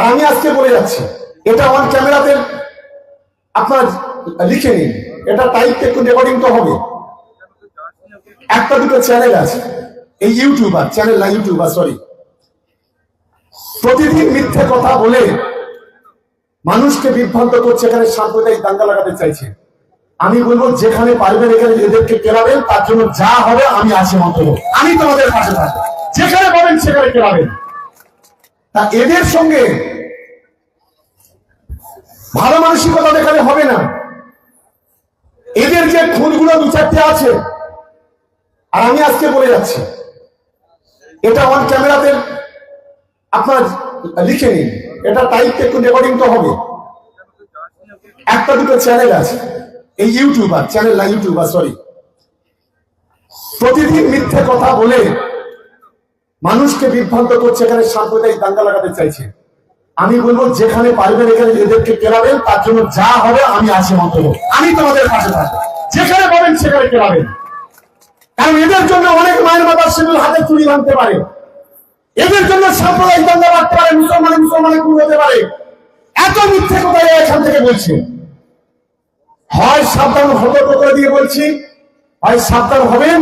আর আমি আজকে বলে যাচ্ছি, এটা অন ক্যামেরাতে আপনার লিখে নিন, এটা টাইপ একটু রেকর্ডিং তো হবে। একটা দুটো চ্যানেল আছে, এই ইউটিউবার চ্যানেল না ইউটিউবার সরি প্রতিদিন মিথ্যে কথা বলে মানুষকে বিভ্রান্ত করছে এখানে সাম্প্রদায়িক দাঙ্গা লাগাতে চাইছে। আমি বলব, যেখানে পারবেন এখানে এদেরকে কেরাবেন, তার জন্য যা হবে আমি আছি অন্তত। আমি তোমাদের পাশে থাকব। যেখানে পাবেন সেখানে কেরাবেন। তা এদের সঙ্গে ভালো মানসিকতা দেখালে হবে না। এদের যে খুনগুলো দু চারটে আছে, আর আমি আজকে বলে যাচ্ছি। এটা অন ক্যামেরাতে আপনার লিখে নিন। এটা টাইপ একটু রেকর্ডিং তো হবে। একটা দুটো চ্যানেল আছে। এই ইউটিউবার চ্যানেল না ইউটিউবার সরি প্রতিদিন মিথ্যে কথা বলে মানুষকে বিভ্রান্ত করছে, এখানে সাম্প্রদায়িক দাঙ্গা লাগাতে চাইছে। আমি বলব, যেখানে পারবেন এখানে এদেরকে কেরাবেন, তার জন্য যা হবে আমি আছি অন্তত আমি তোমাদের পাশে থাকব। যেখানে পাবেন সেখানে কেরাবেন। কারণ এদের জন্য অনেক মায়ের মাতার সেগুলো হাতে চুরি ভাঙতে পারে। এদের জন্য সাম্প্রদায়িক দাঙ্গা বাড়তে পারে, মুসলমানে মুসলমানে খুন হতে পারে। এত মিথ্যে কথা এখান থেকে বলছে। হয় সাবধান সতর্ক করে দিয়ে বলছি, হয় সাবধান হবেন,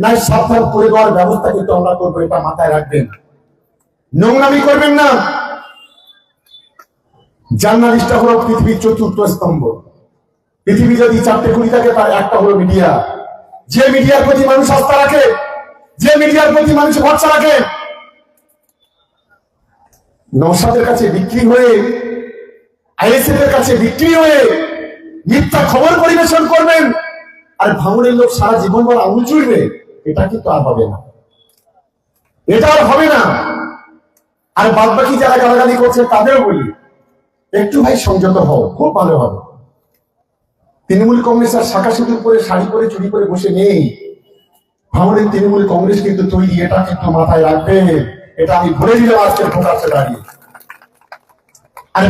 নাই সাবধান করে দেওয়ার ব্যবস্থা কিন্তু আমরা করব, এটা মাথায় রাখবেন। নোংরামি করবেন না। জার্নালিস্টটা হলো পৃথিবীর চতুর্থ স্তম্ভ। পৃথিবী যদি চারটে কুড়ি থাকে, তার একটা হলো মিডিয়া। যে মিডিয়ার প্রতি মানুষ আস্থা রাখে, যে মিডিয়ার প্রতি মানুষ ভরসা রাখে নৌসাদের কাছে বিক্রি হয়ে আইএসএফ এর কাছে বিক্রি হয়ে মিথ্যা খবর পরিবেশন করবেন, আর ভাঙড়ের লোক সারা জীবন ভর আঙুল চুড়বে এটা কিন্তু আর হবে না। এটা আর হবে না। আর বাদ বাকি যারা গালাগালি করছে, তাদেরও বলি একটু ভাই সংযত হও, খুব ভালো হবে। তৃণমূল কংগ্রেস আর শাখা সুতির পরে, শাড়ি পরে চুরি করে বসে নেই। ভাবলেন তৃণমূল কংগ্রেস কিন্তু তৈরি এটা কিন্তু মাথায় রাখবে। এটা আমি ভরে দিলাম আজকের আছে দাঁড়িয়ে আর